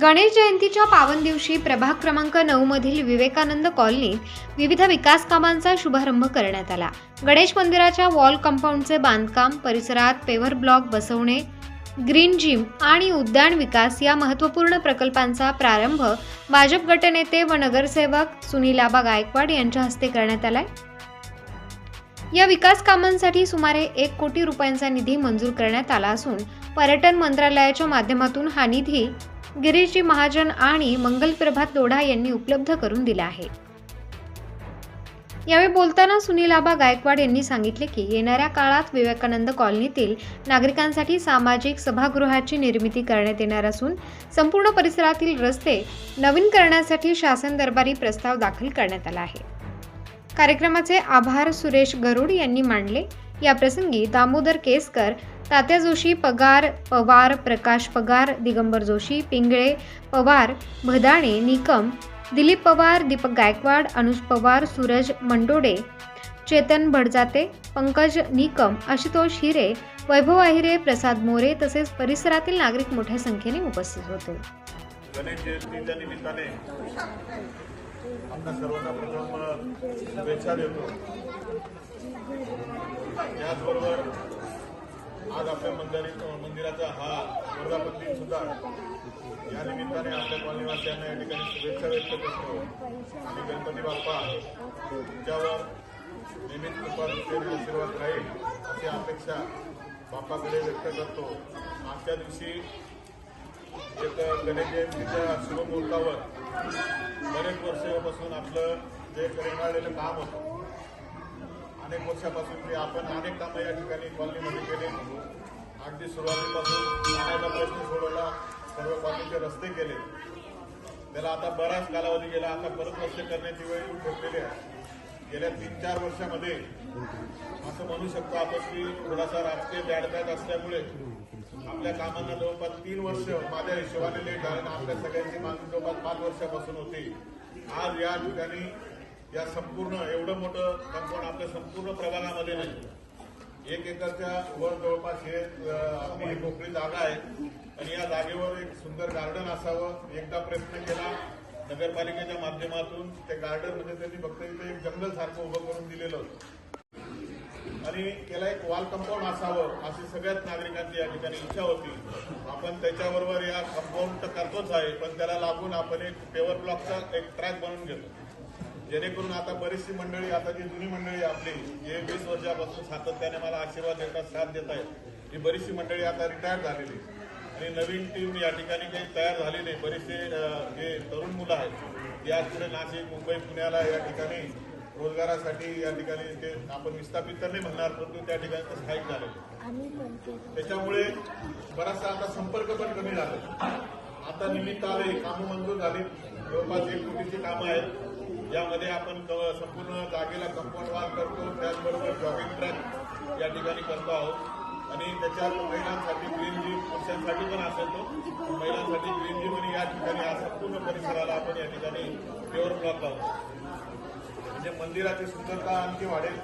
गणेश जयंतीच्या पावन दिवशी प्रभाग क्रमांक नऊ मधील विवेकानंद कॉलनीत विविध विकास कामांचा शुभारंभ करण्यात आला. गणेश मंदिराच्या वॉल कंपाऊंडचे बांधकाम परिसरात पेव्हर ब्लॉक बसवणे ग्रीन जिम आणि उद्यान विकास या महत्त्वपूर्ण प्रकल्पांचा प्रारंभ भाजप गटनेते व नगरसेवक सुनीलाबा गायकवाड यांच्या हस्ते करण्यात आलाय. या विकास कामांसाठी सुमारे एक कोटी रुपयांचा निधी मंजूर करण्यात आला असून पर्यटन मंत्रालयाच्या माध्यमातून हा निधी गिरीशजी महाजन आणि मंगलप्रभात लोढा यांनी उपलब्ध करून दिला आहे. यावेळी बोलताना सुनील आबा गायकवाड यांनी सांगितले की येणाऱ्या काळात विवेकानंद कॉलनीतील नागरिकांसाठी सामाजिक सभागृहाची निर्मिती करण्यात येणार असून संपूर्ण परिसरातील रस्ते नवीन करण्यासाठी शासन दरबारी प्रस्ताव दाखल करण्यात आला आहे. कार्यक्रमाचे आभार सुरेश गरुड यांनी मांडले. या प्रसंगी दामोदर केसकर तात्या जोशी पगार पवार प्रकाश पगार दिगंबर जोशी पिंगळे पवार भदाणे निकम दिलीप पवार दीपक गायकवाड अनुज पवार सूरज मंडोडे चेतन भडजाते पंकज निकम आशुतोष हिरे वैभव आहिरे प्रसाद मोरे तसेच परिसरातील नागरिक मोठ्या संख्येने उपस्थित होते. गणेश जयंतीच्या निमित्ताने आमच्या सर्वांना प्रथम शुभेच्छा देतो. त्याचबरोबर आज आपल्या मंदिर मंदिराचा हा वर्धापन दिन सुद्धा या निमित्ताने आपल्या कॉलनीवासियांना या ठिकाणी शुभेच्छा व्यक्त करतो. आणि गणपती बाप्पा तुमच्यावर नेहमीच कृपा दृष्टीने आशीर्वाद राहील अशी अपेक्षा बाप्पाकडे व्यक्त करतो. मागच्या दिवशी एक गणेश जयंतीच्या शुभमुहूर्तावर बरेच वर्षापासून आपलं जे करणारेलं काम होतं अनेक वर्षापासून ते आपण अनेक कामं या ठिकाणी कॉलनीमध्ये केले. अगदी सुरुवातीपासून पाण्याचा प्रश्न सोडवला. सर्व कॉलनीचे रस्ते केले. त्याला आता बराच कालावधी गेला. आता परत रस्ते करण्याची वेळ येऊन ठेवलेली आहे. गेल्या तीन चार वर्षामध्ये असं म्हणू शकतो आपण की थोडासा राजकीय बॅडबॅग असल्यामुळे आपल्या कामांना जवळपास तीन वर्ष माझ्या हिशोबाने लेट झाले आपल्या सगळ्यांची मागणी जवळपास पाच वर्षापासून होती. आज या ठिकाणी या संपूर्ण एवढं मोठं कंपाऊंड आपल्या संपूर्ण प्रभागामध्ये नाही. एक एकरच्या वर जवळपास हे आपली मोकळी जागा आहे. आणि या जागेवर एक सुंदर गार्डन असावं. एकदा प्रयत्न केला नगरपालिकेच्या माध्यमातून ते गार्डन म्हणजे त्यांनी फक्त इथे एक जंगल सारखं उभं करून दिलेलं होतं. आणि त्याला एक वॉल कंपाऊंड असावं अशी सगळ्याच नागरिकांची या ठिकाणी इच्छा होती. आपण त्याच्याबरोबर या कंपाऊंड तर करतोच आहे पण त्याला लागून आपण एक पेवर ब्लॉकचा एक ट्रॅक बनवून घेतो. जेणेकरून आता बरीचशी मंडळी आता जी जुनी मंडळी आपली जे वीस वर्षापासून सातत्याने मला आशीर्वाद देतात साथ देत आहेत ही बरीचशी मंडळी आता रिटायर झालेली आणि नवीन टीम या ठिकाणी काही तयार झाली नाही. बरेचसे जे तरुण मुलं आहेत ते आज पुढे नाशिक मुंबई पुण्याला या ठिकाणी रोजगारासाठी या ठिकाणी ते आपण विस्थापित तर नाही म्हणणार परंतु त्या ठिकाणी ते स्थायिक झाले त्याच्यामुळे बराचसा आता संपर्क पण कमी झाला आता निमित्त आले कामं मंजूर झाली. जवळपास एक कोटीची कामं आहेत. यामध्ये आपण संपूर्ण जागेला कंपाऊंड वाल करतो त्याचबरोबर जॉगिंग ट्रॅक या ठिकाणी करतो आहोत. आणि त्याच्यात महिलांसाठी ग्रीन जिम पुरुषांसाठी पण असेल तो महिलांसाठी ग्रीन जिम आणि या ठिकाणी या संपूर्ण परिसराला आपण या ठिकाणी प्युअर ब्लॉक लावतो. म्हणजे मंदिराची सुंदरता आणखी वाढेल.